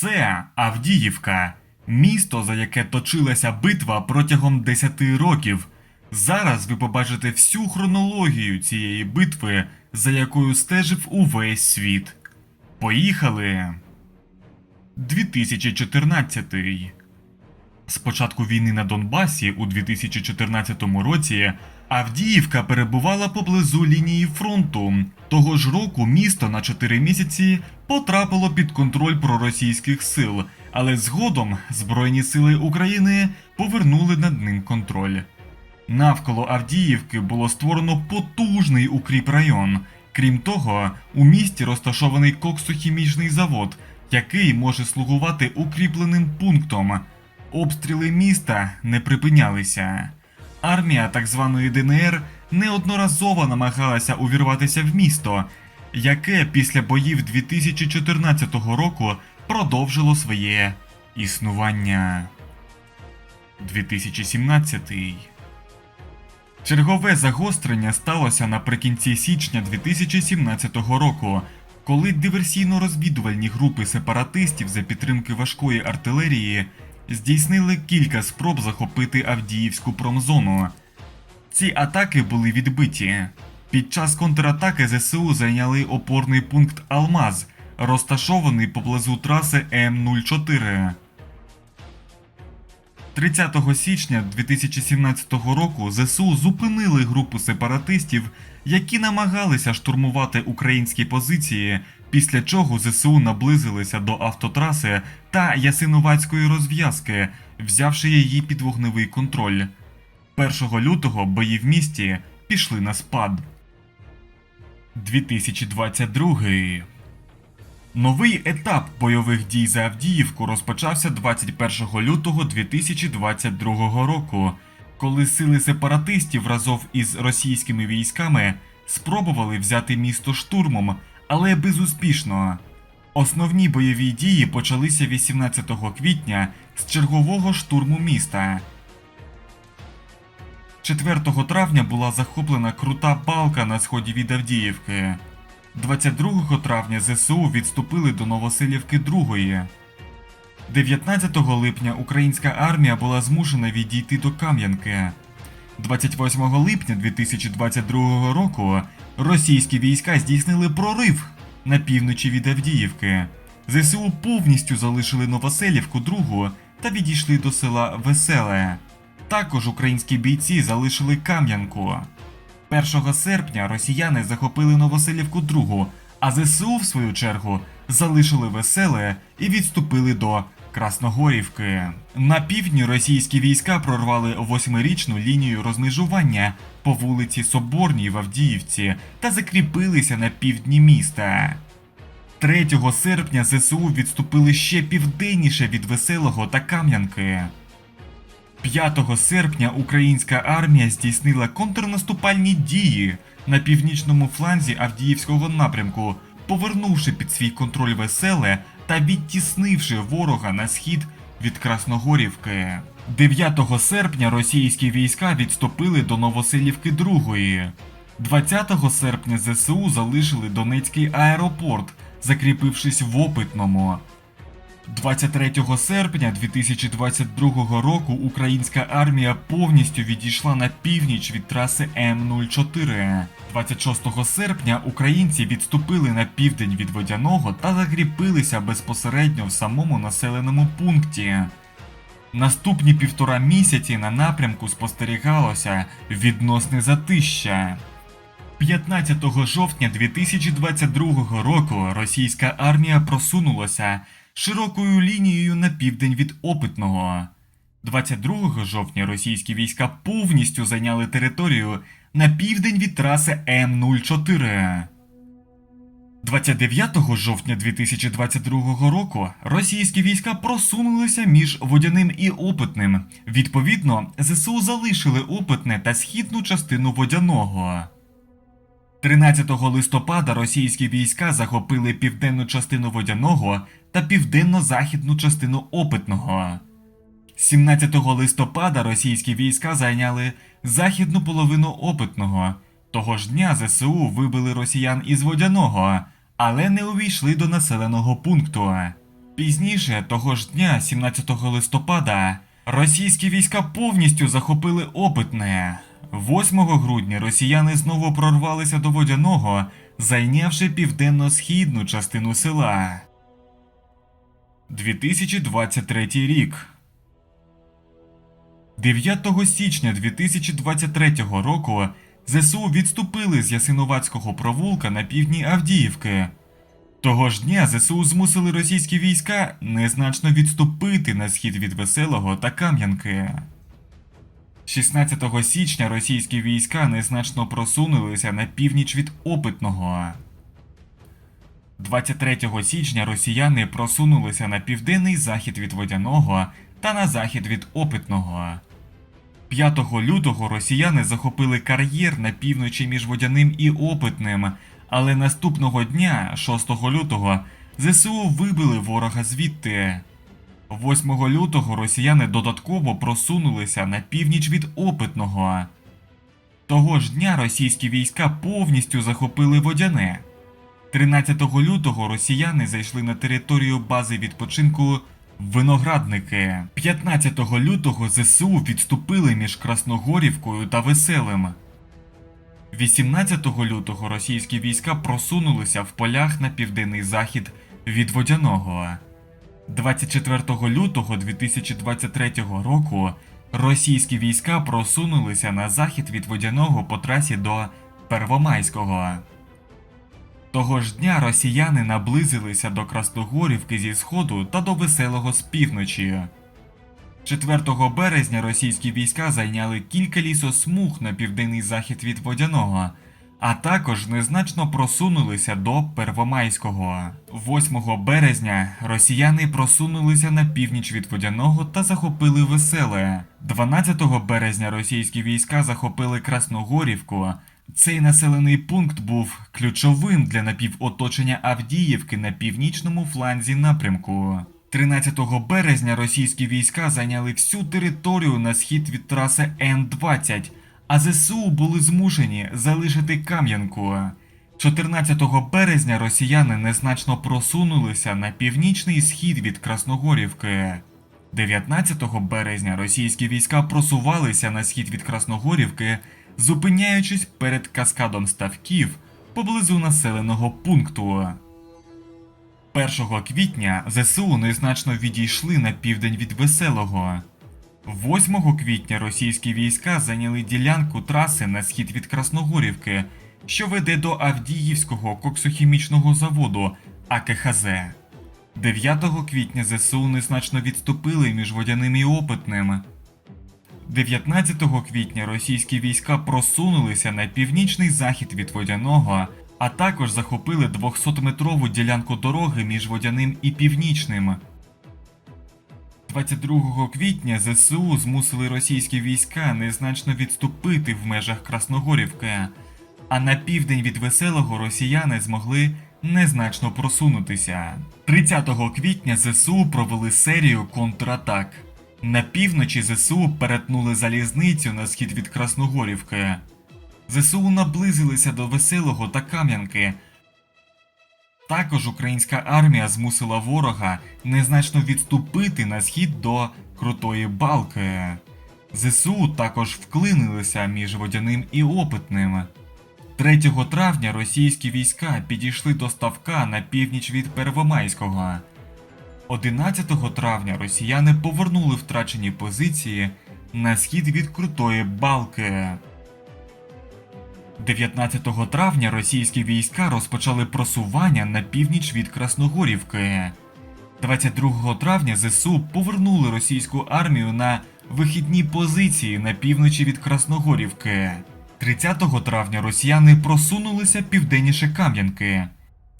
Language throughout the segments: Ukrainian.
Це Авдіївка, місто, за яке точилася битва протягом 10 років. Зараз ви побачите всю хронологію цієї битви, за якою стежив увесь світ. Поїхали! 2014 з початку війни на Донбасі у 2014 році Авдіївка перебувала поблизу лінії фронту. Того ж року місто на 4 місяці потрапило під контроль проросійських сил, але згодом Збройні сили України повернули над ним контроль. Навколо Авдіївки було створено потужний укріпрайон. Крім того, у місті розташований коксохімічний завод, який може слугувати укріпленим пунктом. Обстріли міста не припинялися. Армія так званої ДНР неодноразово намагалася увірватися в місто, яке після боїв 2014 року продовжило своє існування. 2017 Чергове загострення сталося наприкінці січня 2017 року, коли диверсійно-розвідувальні групи сепаратистів за підтримки важкої артилерії здійснили кілька спроб захопити Авдіївську промзону. Ці атаки були відбиті. Під час контратаки ЗСУ зайняли опорний пункт Алмаз, розташований поблизу траси М04. 30 січня 2017 року ЗСУ зупинили групу сепаратистів, які намагалися штурмувати українські позиції, після чого ЗСУ наблизилися до автотраси та Ясинуватської розв'язки, взявши її під вогневий контроль. 1 лютого бої в місті пішли на спад. 2022 Новий етап бойових дій за Авдіївку розпочався 21 лютого 2022 року, коли сили сепаратистів разом із російськими військами спробували взяти місто штурмом, але безуспішно. Основні бойові дії почалися 18 квітня з чергового штурму міста. 4 травня була захоплена крута балка на сході від Авдіївки. 22 травня ЗСУ відступили до Новосилівки Другої. 19 липня українська армія була змушена відійти до Кам'янки. 28 липня 2022 року російські війська здійснили прорив на півночі від Авдіївки. ЗСУ повністю залишили Новоселівку Другу та відійшли до села Веселе. Також українські бійці залишили Кам'янку. 1 серпня росіяни захопили Новоселівку Другу, а ЗСУ, в свою чергу, залишили веселе і відступили до Красногорівки. На півдні російські війська прорвали восьмирічну лінію розмежування по вулиці Соборній в Авдіївці та закріпилися на півдні міста. 3 серпня ЗСУ відступили ще південніше від Веселого та Кам'янки. 5 серпня українська армія здійснила контрнаступальні дії на північному фланзі Авдіївського напрямку, повернувши під свій контроль веселе та відтіснивши ворога на схід від Красногорівки. 9 серпня російські війська відступили до Новоселівки Другої. 20 серпня ЗСУ залишили Донецький аеропорт, закріпившись в Опитному. 23 серпня 2022 року українська армія повністю відійшла на північ від траси М04. 26 серпня українці відступили на південь від водяного та закріпилися безпосередньо в самому населеному пункті. Наступні півтора місяці на напрямку спостерігалося відносне затища. 15 жовтня 2022 року російська армія просунулася широкою лінією на південь від Опитного. 22 жовтня російські війська повністю зайняли територію на південь від траси М04. 29 жовтня 2022 року російські війська просунулися між водяним і опитним. Відповідно, ЗСУ залишили опитне та східну частину водяного. 13 листопада російські війська захопили південну частину водяного та південно-західну частину опитного. 17 листопада російські війська зайняли західну половину опитного. Того ж дня ЗСУ вибили росіян із водяного, але не увійшли до населеного пункту. Пізніше того ж дня, 17 листопада, російські війська повністю захопили опитне. 8 грудня росіяни знову прорвалися до водяного, зайнявши південно-східну частину села. 2023 рік. 9 січня 2023 року ЗСУ відступили з Ясиновацького провулка на півдні Авдіївки. Того ж дня ЗСУ змусили російські війська незначно відступити на схід від Веселого та Кам'янки. 16 січня російські війська незначно просунулися на північ від Опитного. 23 січня росіяни просунулися на південний захід від Водяного та на захід від Опитного. 5 лютого росіяни захопили кар'єр на півночі між Водяним і Опитним, але наступного дня, 6 лютого, ЗСУ вибили ворога звідти. 8 лютого росіяни додатково просунулися на північ від Опитного. Того ж дня російські війська повністю захопили Водяне. 13 лютого росіяни зайшли на територію бази відпочинку Виноградники. 15 лютого ЗСУ відступили між Красногорівкою та Веселим. 18 лютого російські війська просунулися в полях на південний захід від Водяного. 24 лютого 2023 року російські війська просунулися на захід від Водяного по трасі до Первомайського. Того ж дня росіяни наблизилися до Красногорівки зі сходу та до Веселого з півночі. 4 березня російські війська зайняли кілька лісосмуг на південний захід від Водяного, а також незначно просунулися до Первомайського. 8 березня росіяни просунулися на північ від Водяного та захопили Веселе. 12 березня російські війська захопили Красногорівку. Цей населений пункт був ключовим для напівоточення Авдіївки на північному фланзі напрямку. 13 березня російські війська зайняли всю територію на схід від траси Н-20, а ЗСУ були змушені залишити Кам'янку. 14 березня росіяни незначно просунулися на північний схід від Красногорівки. 19 березня російські війська просувалися на схід від Красногорівки, зупиняючись перед каскадом ставків поблизу населеного пункту. 1 квітня ЗСУ незначно відійшли на південь від Веселого. 8 квітня російські війська зайняли ділянку траси на схід від Красногорівки, що веде до Авдіївського коксохімічного заводу АКХЗ. 9 квітня ЗСУ незначно відступили між водяним і опитним. 19 квітня російські війська просунулися на північний захід від Водяного, а також захопили 200-метрову ділянку дороги між Водяним і Північним. 22 квітня ЗСУ змусили російські війська незначно відступити в межах Красногорівки, а на південь від Веселого росіяни змогли незначно просунутися. 30 квітня ЗСУ провели серію контратак. На півночі ЗСУ перетнули залізницю на схід від Красногорівки. ЗСУ наблизилися до Веселого та Кам'янки. Також українська армія змусила ворога незначно відступити на схід до Крутої Балки. ЗСУ також вклинилися між водяним і опитним. 3 травня російські війська підійшли до ставка на північ від Первомайського. 11 травня росіяни повернули втрачені позиції на схід від Крутої Балки. 19 травня російські війська розпочали просування на північ від Красногорівки. 22 травня ЗСУ повернули російську армію на вихідні позиції на півночі від Красногорівки. 30 травня росіяни просунулися південніше Кам'янки.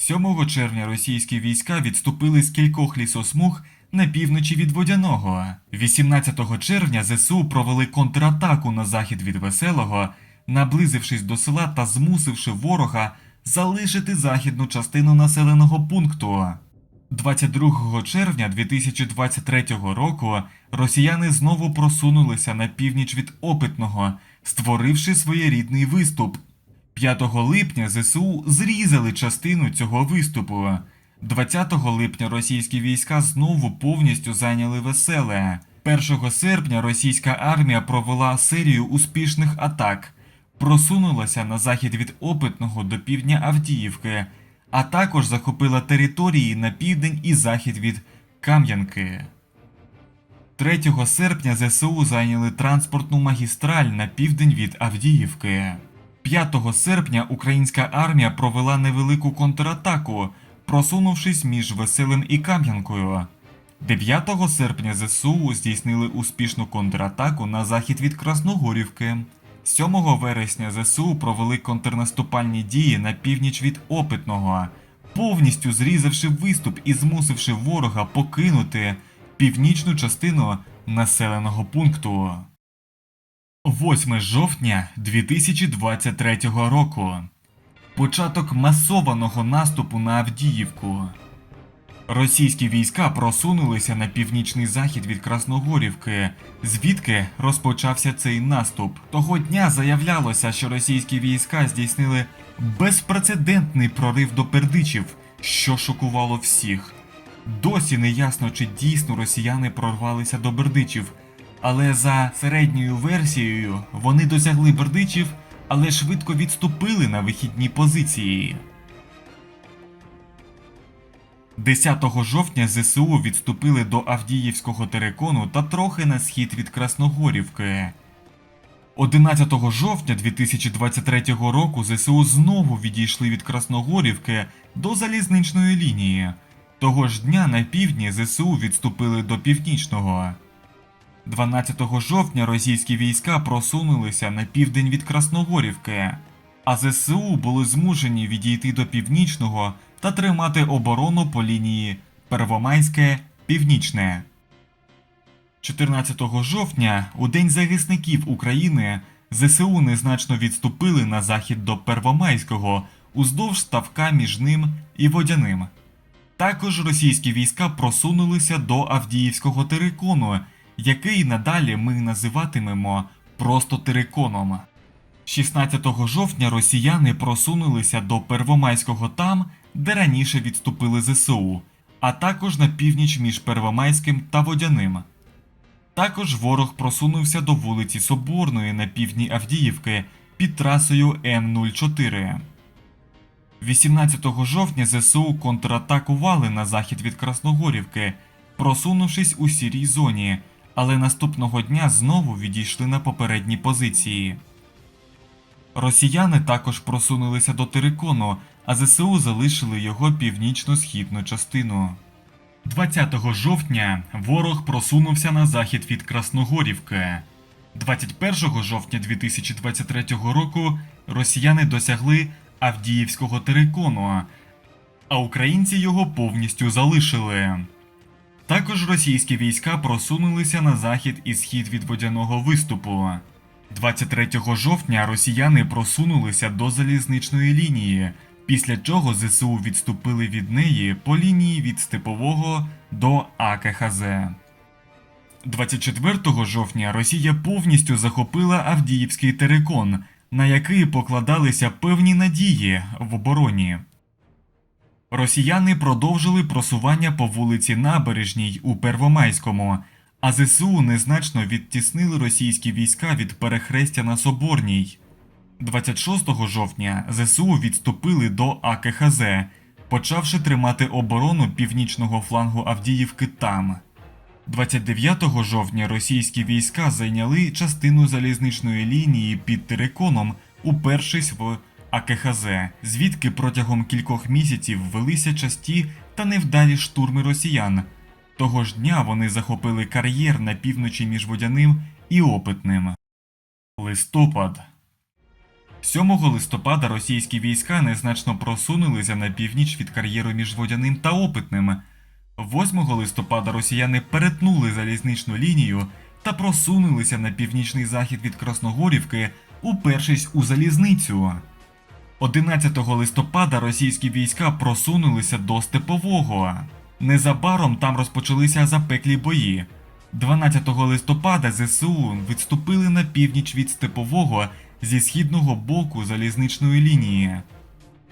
7 червня російські війська відступили з кількох лісосмуг на півночі від Водяного. 18 червня ЗСУ провели контратаку на захід від Веселого, наблизившись до села та змусивши ворога залишити західну частину населеного пункту. 22 червня 2023 року росіяни знову просунулися на північ від Опитного, створивши своєрідний виступ. 5 липня ЗСУ зрізали частину цього виступу. 20 липня російські війська знову повністю зайняли веселе. 1 серпня російська армія провела серію успішних атак, просунулася на захід від Опитного до півдня Авдіївки, а також захопила території на південь і захід від Кам'янки. 3 серпня ЗСУ зайняли транспортну магістраль на південь від Авдіївки. 5 серпня українська армія провела невелику контратаку, просунувшись між Веселим і Кам'янкою. 9 серпня ЗСУ здійснили успішну контратаку на захід від Красногорівки. 7 вересня ЗСУ провели контрнаступальні дії на північ від Опитного, повністю зрізавши виступ і змусивши ворога покинути північну частину населеного пункту. 8 жовтня 2023 року. Початок масованого наступу на Авдіївку. Російські війська просунулися на північний захід від Красногорівки, звідки розпочався цей наступ. Того дня заявлялося, що російські війська здійснили безпрецедентний прорив до Пердичів, що шокувало всіх. Досі не ясно, чи дійсно росіяни прорвалися до Бердичів, але за середньою версією вони досягли Бердичів, але швидко відступили на вихідні позиції. 10 жовтня ЗСУ відступили до Авдіївського терикону та трохи на схід від Красногорівки. 11 жовтня 2023 року ЗСУ знову відійшли від Красногорівки до залізничної лінії. Того ж дня на півдні ЗСУ відступили до північного. 12 жовтня російські війська просунулися на південь від Красногорівки, а ЗСУ були змушені відійти до північного та тримати оборону по лінії Первомайське Північне. 14 жовтня, у День захисників України, ЗСУ незначно відступили на захід до Первомайського уздовж ставка між ним і Водяним. Також російські війська просунулися до Авдіївського терикону, який надалі ми називатимемо просто териконом. 16 жовтня росіяни просунулися до Первомайського там, де раніше відступили ЗСУ, а також на північ між Первомайським та Водяним. Також ворог просунувся до вулиці Соборної на півдні Авдіївки під трасою М04. 18 жовтня ЗСУ контратакували на захід від Красногорівки, просунувшись у сірій зоні, але наступного дня знову відійшли на попередні позиції. Росіяни також просунулися до Терикону, а ЗСУ залишили його північно-східну частину. 20 жовтня ворог просунувся на захід від Красногорівки. 21 жовтня 2023 року росіяни досягли Авдіївського терикону, а українці його повністю залишили. Також російські війська просунулися на захід і схід від водяного виступу. 23 жовтня росіяни просунулися до залізничної лінії, після чого ЗСУ відступили від неї по лінії від Степового до АКХЗ. 24 жовтня Росія повністю захопила Авдіївський терикон, на який покладалися певні надії в обороні. Росіяни продовжили просування по вулиці Набережній у Первомайському, а ЗСУ незначно відтіснили російські війська від перехрестя на Соборній. 26 жовтня ЗСУ відступили до АКХЗ, почавши тримати оборону північного флангу Авдіївки там. 29 жовтня російські війська зайняли частину залізничної лінії під Тереконом, упершись в АКХЗ, звідки протягом кількох місяців велися часті та невдалі штурми росіян. Того ж дня вони захопили кар'єр на півночі між Водяним і Опитним. Листопад 7 листопада російські війська незначно просунулися на північ від кар'єру між Водяним та Опитним. 8 листопада росіяни перетнули залізничну лінію та просунулися на північний захід від Красногорівки, упершись у залізницю. 11 листопада російські війська просунулися до Степового. Незабаром там розпочалися запеклі бої. 12 листопада ЗСУ відступили на північ від Степового зі східного боку залізничної лінії.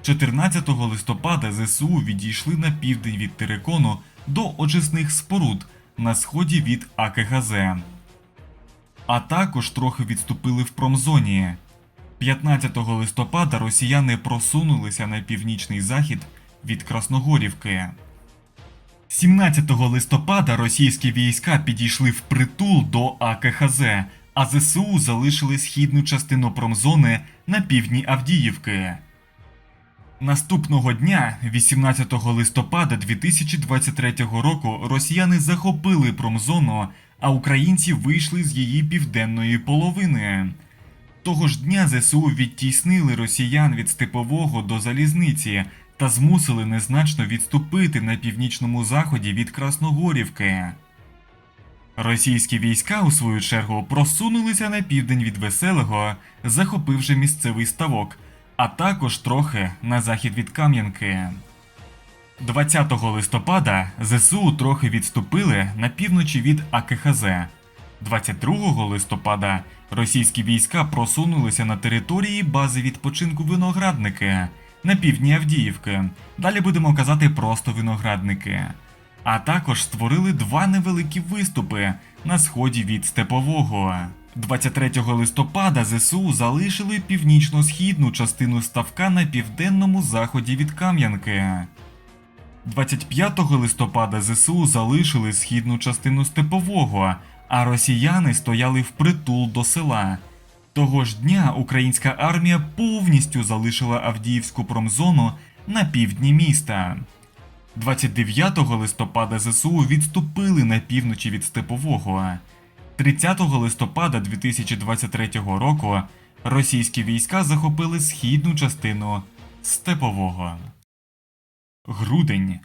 14 листопада ЗСУ відійшли на південь від Терекону до очисних споруд на сході від АКГЗ, а також трохи відступили в промзоні. 15 листопада росіяни просунулися на північний захід від Красногорівки. 17 листопада російські війська підійшли в притул до АКХЗ, а ЗСУ залишили східну частину промзони на півдні Авдіївки. Наступного дня, 18 листопада 2023 року, росіяни захопили промзону, а українці вийшли з її південної половини. Того ж дня ЗСУ відтіснили росіян від степового до залізниці та змусили незначно відступити на північному заході від Красногорівки. Російські війська, у свою чергу, просунулися на південь від Веселого, захопивши місцевий ставок, а також трохи на захід від Кам'янки. 20 листопада ЗСУ трохи відступили на півночі від АКХЗ. 22 листопада російські війська просунулися на території бази відпочинку виноградники на півдні Авдіївки. Далі будемо казати просто виноградники. А також створили два невеликі виступи на сході від Степового. 23 листопада ЗСУ залишили північно-східну частину ставка на південному заході від Кам'янки. 25 листопада ЗСУ залишили східну частину Степового, а росіяни стояли впритул до села. Того ж дня українська армія повністю залишила Авдіївську промзону на півдні міста. 29 листопада ЗСУ відступили на півночі від Степового. 30 листопада 2023 року російські війська захопили східну частину Степового. Грудень.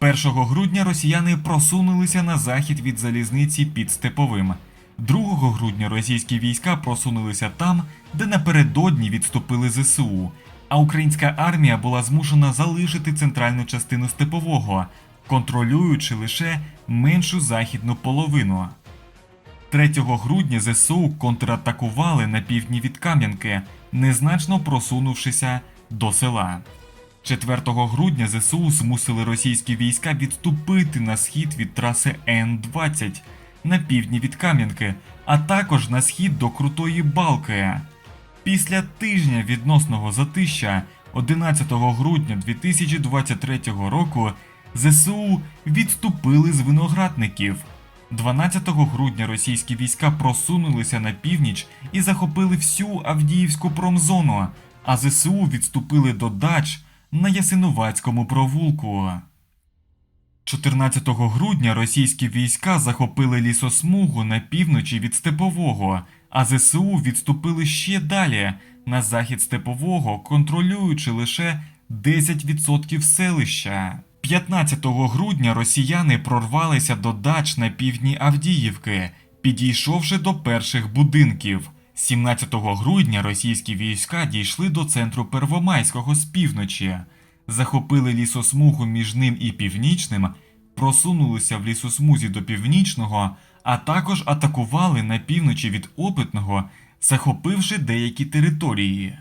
1 грудня росіяни просунулися на захід від залізниці під Степовим. 2 грудня російські війська просунулися там, де напередодні відступили ЗСУ, а українська армія була змушена залишити центральну частину Степового, контролюючи лише меншу західну половину. 3 грудня ЗСУ контратакували на півдні від Кам'янки, незначно просунувшися до села. 4 грудня ЗСУ змусили російські війська відступити на схід від траси Н-20 на півдні від Кам'янки, а також на схід до Крутої Балки. Після тижня відносного затища 11 грудня 2023 року ЗСУ відступили з виноградників. 12 грудня російські війська просунулися на північ і захопили всю Авдіївську промзону, а ЗСУ відступили до дач на Ясинувацькому провулку. 14 грудня російські війська захопили лісосмугу на півночі від Степового, а ЗСУ відступили ще далі на захід Степового, контролюючи лише 10% селища. 15 грудня росіяни прорвалися до дач на півдні Авдіївки, підійшовши до перших будинків. 17 грудня російські війська дійшли до центру Первомайського з півночі, захопили лісосмугу між ним і північним, просунулися в лісосмузі до північного, а також атакували на півночі від опитного, захопивши деякі території.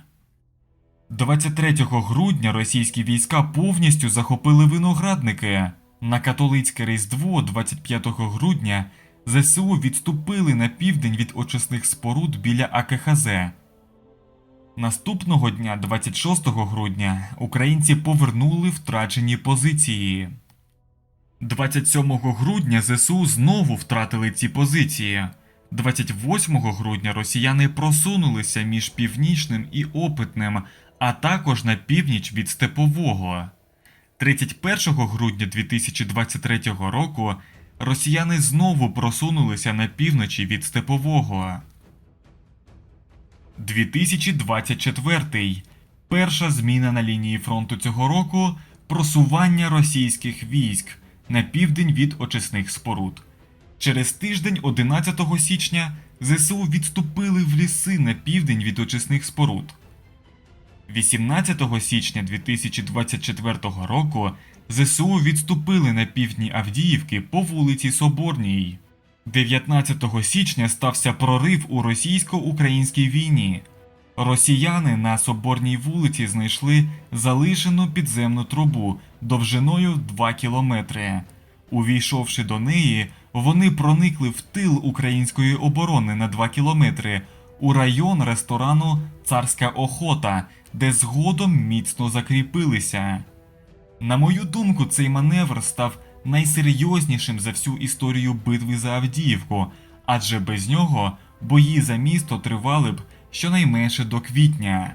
23 грудня російські війська повністю захопили виноградники. На католицьке Різдво 25 грудня ЗСУ відступили на південь від очисних споруд біля АКХЗ. Наступного дня, 26 грудня, українці повернули втрачені позиції. 27 грудня ЗСУ знову втратили ці позиції. 28 грудня росіяни просунулися між північним і опитним, а також на північ від Степового. 31 грудня 2023 року росіяни знову просунулися на півночі від Степового. 2024. Перша зміна на лінії фронту цього року просування російських військ на південь від очисних споруд. Через тиждень, 11 січня, ЗСУ відступили в ліси на південь від очисних споруд. 18 січня 2024 року ЗСУ відступили на півдні Авдіївки по вулиці Соборній. 19 січня стався прорив у російсько-українській війні. Росіяни на Соборній вулиці знайшли залишену підземну трубу довжиною 2 кілометри. Увійшовши до неї, вони проникли в тил української оборони на 2 кілометри у район ресторану Царська охота, де згодом міцно закріпилися. На мою думку, цей маневр став найсерйознішим за всю історію битви за Авдіївку, адже без нього бої за місто тривали б щонайменше до квітня.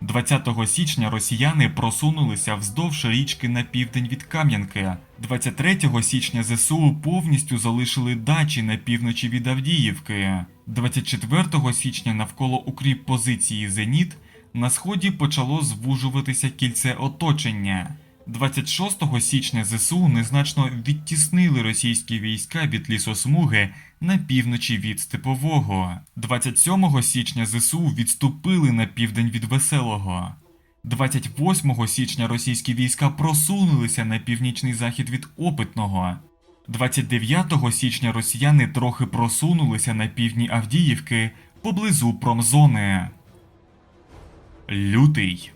20 січня росіяни просунулися вздовж річки на південь від Кам'янки. 23 січня ЗСУ повністю залишили дачі на півночі від Авдіївки. 24 січня навколо укріп позиції Зеніт на сході почало звужуватися кільце оточення. 26 січня ЗСУ незначно відтіснили російські війська від лісосмуги на півночі від Степового. 27 січня ЗСУ відступили на південь від Веселого. 28 січня російські війська просунулися на північний захід від Опитного. 29 січня росіяни трохи просунулися на півдні Авдіївки поблизу промзони. Лютий.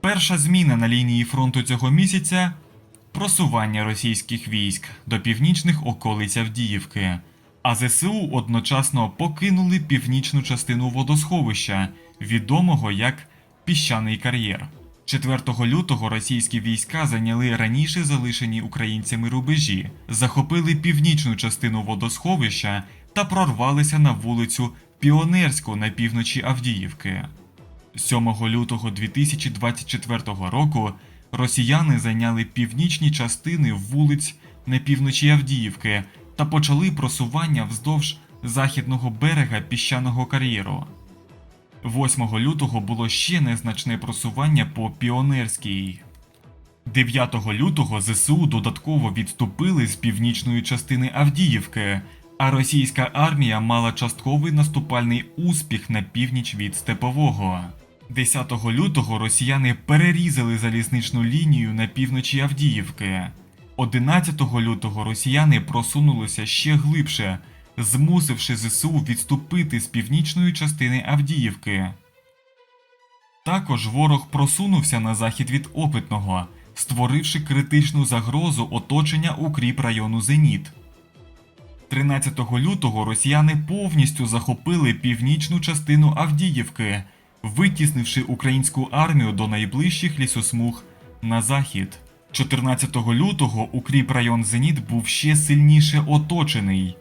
Перша зміна на лінії фронту цього місяця просування російських військ до північних околиць Авдіївки, а ЗСУ одночасно покинули північну частину водосховища, відомого як Піщаний кар'єр. 4 лютого російські війська зайняли раніше залишені українцями рубежі, захопили північну частину водосховища та прорвалися на вулицю Піонерську на півночі Авдіївки. 7 лютого 2024 року росіяни зайняли північні частини вулиць на півночі Авдіївки та почали просування вздовж західного берега піщаного кар'єру. 8 лютого було ще незначне просування по Піонерській. 9 лютого ЗСУ додатково відступили з північної частини Авдіївки, а російська армія мала частковий наступальний успіх на північ від Степового. 10 лютого росіяни перерізали залізничну лінію на півночі Авдіївки. 11 лютого росіяни просунулися ще глибше, змусивши ЗСУ відступити з північної частини Авдіївки. Також ворог просунувся на захід від Опитного, створивши критичну загрозу оточення укріп району Зеніт. 13 лютого росіяни повністю захопили північну частину Авдіївки, витіснивши українську армію до найближчих лісосмуг на захід. 14 лютого укріп район Зеніт був ще сильніше оточений.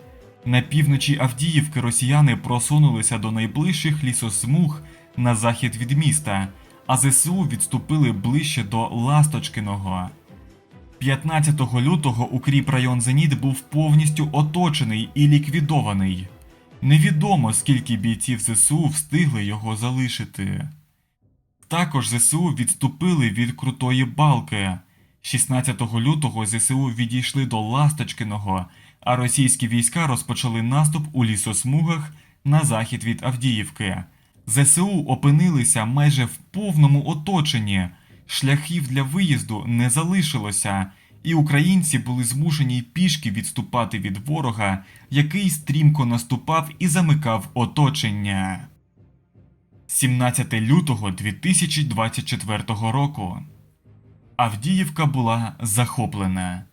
На півночі Авдіївки росіяни просунулися до найближчих лісосмуг на захід від міста, а ЗСУ відступили ближче до Ласточкиного. 15 лютого укріп район Зеніт був повністю оточений і ліквідований. Невідомо скільки бійців ЗСУ встигли його залишити. Також ЗСУ відступили від Крутої Балки. 16 лютого ЗСУ відійшли до Ласточкиного, а російські війська розпочали наступ у лісосмугах на захід від Авдіївки. ЗСУ опинилися майже в повному оточенні. Шляхів для виїзду не залишилося, і українці були змушені пішки відступати від ворога, який стрімко наступав і замикав оточення. 17 лютого 2024 року. Авдіївка була захоплена.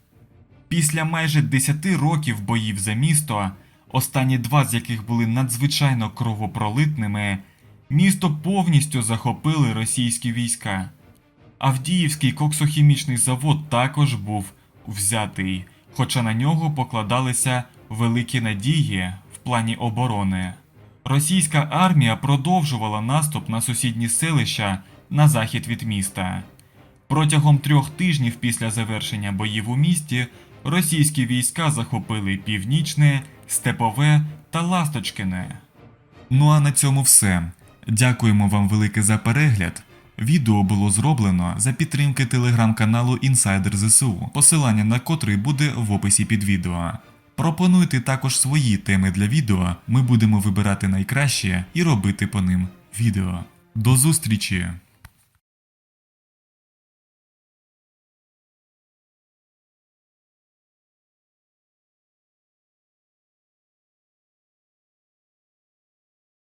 Після майже 10 років боїв за місто, останні два з яких були надзвичайно кровопролитними, місто повністю захопили російські війська. Авдіївський коксохімічний завод також був взятий, хоча на нього покладалися великі надії в плані оборони. Російська армія продовжувала наступ на сусідні селища на захід від міста. Протягом трьох тижнів після завершення боїв у місті російські війська захопили північне, степове та Ласточкине. Ну а на цьому все. Дякуємо вам велике за перегляд. Відео було зроблено за підтримки телеграм-каналу Інсайдер ЗСУ, посилання на котрий буде в описі під відео. Пропонуйте також свої теми для відео, ми будемо вибирати найкраще і робити по ним відео. До зустрічі!